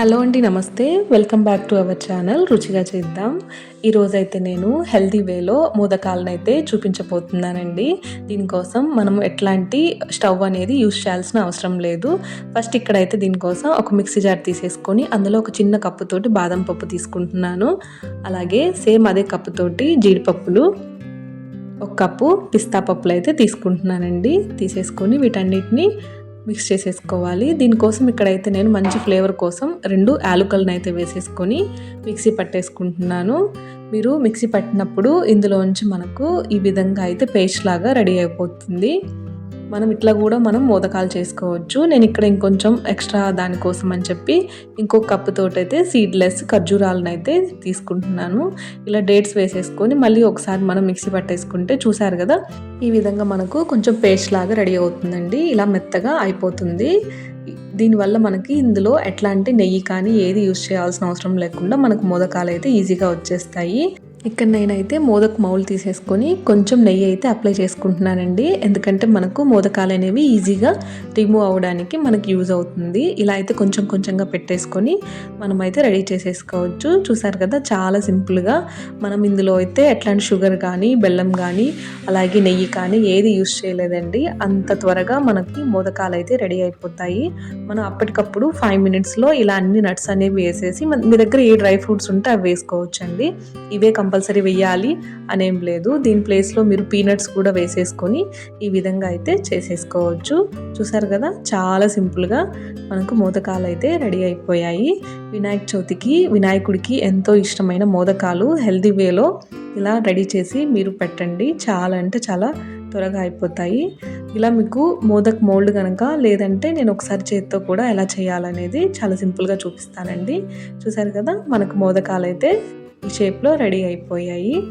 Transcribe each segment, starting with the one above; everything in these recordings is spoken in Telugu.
హలో అండి నమస్తే. Welcome back to our channel. రుచిగా చేద్దాం. ఈరోజైతే నేను హెల్తీ వేలో మోదకాలను అయితే చూపించబోతున్నానండి. దీనికోసం మనం ఎట్లాంటి స్టవ్ అనేది యూస్ చేయాల్సిన అవసరం లేదు. ఫస్ట్ ఇక్కడైతే దీనికోసం ఒక మిక్సీ జార్ తీసేసుకొని అందులో ఒక చిన్న కప్పుతోటి బాదం పప్పు తీసుకుంటున్నాను. అలాగే సేమ్ అదే కప్పుతోటి జీడిపప్పులు ఒక కప్పు పిస్తా పప్పులు అయితే తీసుకుంటున్నానండి. తీసేసుకొని వీటన్నిటిని మిక్స్ చేసేసుకోవాలి. దీనికోసం ఇక్కడైతే నేను మంచి ఫ్లేవర్ కోసం రెండు యాలుకలను అయితే వేసేసుకొని మిక్సీ పట్టేసుకుంటున్నాను. మీరు మిక్సీ పట్టినప్పుడు ఇందులోంచి మనకు ఈ విధంగా అయితే పేస్ట్ లాగా రెడీ అయిపోతుంది. మనం ఇట్లా కూడా మనం మోదకాలు చేసుకోవచ్చు. నేను ఇక్కడ ఇంకొంచెం ఎక్స్ట్రా దానికోసం అని చెప్పి ఇంకో కప్పు అయితే సీడ్లెస్ ఖర్జూరాలను అయితే తీసుకుంటున్నాను. ఇలా డేట్స్ వేసేసుకొని మళ్ళీ ఒకసారి మనం మిక్సీ పట్టేసుకుంటే చూసారు కదా ఈ విధంగా మనకు కొంచెం పేస్ట్ లాగా రెడీ అవుతుందండి. ఇలా మెత్తగా అయిపోతుంది. దీనివల్ల మనకి ఇందులో ఎట్లాంటి నెయ్యి కానీ ఏది యూజ్ చేయాల్సిన అవసరం లేకుండా మనకు మోదకాలు అయితే ఈజీగా వచ్చేస్తాయి. ఇక్కడ నేనైతే మోదక్ మౌల్ తీసేసుకొని కొంచెం నెయ్యి అయితే అప్లై చేసుకుంటున్నానండి. ఎందుకంటే మనకు మోదకాలు అనేవి ఈజీగా రిమూవ్ అవ్వడానికి మనకి యూజ్ అవుతుంది. ఇలా అయితే కొంచెం కొంచెంగా పెట్టేసుకొని మనం అయితే రెడీ చేసేసుకోవచ్చు. చూసారు కదా చాలా సింపుల్గా మనం ఇందులో అయితే ఎట్లాంటి షుగర్ కానీ బెల్లం కానీ అలాగే నెయ్యి కానీ ఏది యూజ్ చేయలేదండి. అంత త్వరగా మనకి మోదకాలు అయితే రెడీ అయిపోతాయి. మనం అప్పటికప్పుడు ఫైవ్ మినిట్స్లో ఇలా అన్ని నట్స్ అనేవి వేసేసి మీ దగ్గర ఏ డ్రై ఫ్రూట్స్ ఉంటే అవి వేసుకోవచ్చండి. ఇవే కంపల్సరీ వేయాలి అనేం లేదు. దీని ప్లేస్లో మీరు పీనట్స్ కూడా వేసేసుకొని ఈ విధంగా అయితే చేసేసుకోవచ్చు. చూసారు కదా? చాలా సింపుల్గా మనకు మోదకాలు అయితే రెడీ అయిపోయాయి. వినాయక చవితికి వినాయకుడికి ఎంతో ఇష్టమైన మోదకాలు హెల్దీ వేలో ఇలా రెడీ చేసి మీరు పెట్టండి. చాలా అంటే చాలా త్వరగా అయిపోతాయి. ఇలా మీకు మోదక్ మోల్డ్ కనుక లేదంటే నేను ఒకసారి చేతితో కూడా ఎలా చేయాలనేది చాలా సింపుల్గా చూపిస్తానండి. చూసారు కదా? మనకు మోదకాలు అయితే ఈ షేప్లో రెడీ అయిపోయాయి.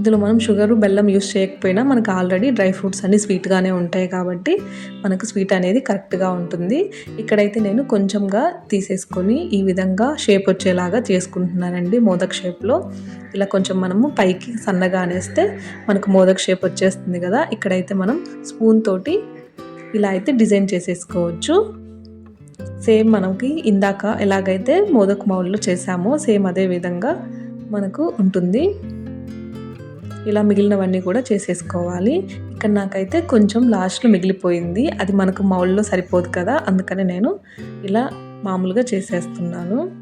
ఇందులో మనం షుగరు బెల్లం యూస్ చేయకపోయినా మనకు ఆల్రెడీ డ్రై ఫ్రూట్స్ అన్నీ స్వీట్గానే ఉంటాయి కాబట్టి మనకు స్వీట్ అనేది కరెక్ట్గా ఉంటుంది. ఇక్కడైతే నేను కొంచెంగా తీసేసుకొని ఈ విధంగా షేప్ వచ్చేలాగా చేసుకుంటున్నానండి మోదక్ షేప్లో. ఇలా కొంచెం మనము పైకి సన్నగా అనేస్తే మనకు మోదక్ షేప్ వచ్చేస్తుంది కదా. ఇక్కడైతే మనం స్పూన్ తోటి ఇలా అయితే డిజైన్ చేసేసుకోవచ్చు. సేమ్ మనకి ఇందాక ఎలాగైతే మోదక్ మౌల్లో చేసామో సేమ్ అదే విధంగా మనకు ఉంటుంది. ఇలా మిగిలినవన్నీ కూడా చేసేసుకోవాలి. ఇక్కడ నాకైతే కొంచెం లాస్ట్లో మిగిలిపోయింది. అది మనకు మౌల్లో సరిపోదు కదా అందుకని నేను ఇలా మామూలుగా చేసేస్తున్నాను.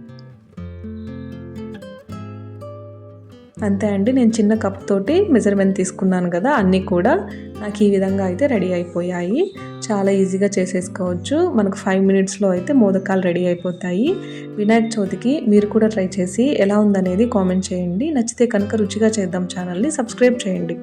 అంతే అండి నేను చిన్న కప్ తోటి మెజర్మెంట్ తీసుకున్నాను కదా అన్నీ కూడా నాకు ఈ విధంగా అయితే రెడీ అయిపోయాయి. చాలా ఈజీగా చేసేసుకోవచ్చు. మనకు ఫైవ్ మినిట్స్లో అయితే మోదకాలు రెడీ అయిపోతాయి. వినాయక చవితికి మీరు కూడా ట్రై చేసి ఎలా ఉందనేది కామెంట్ చేయండి. నచ్చితే కనుక రుచిగా చేద్దాం ఛానల్ని సబ్స్క్రైబ్ చేయండి.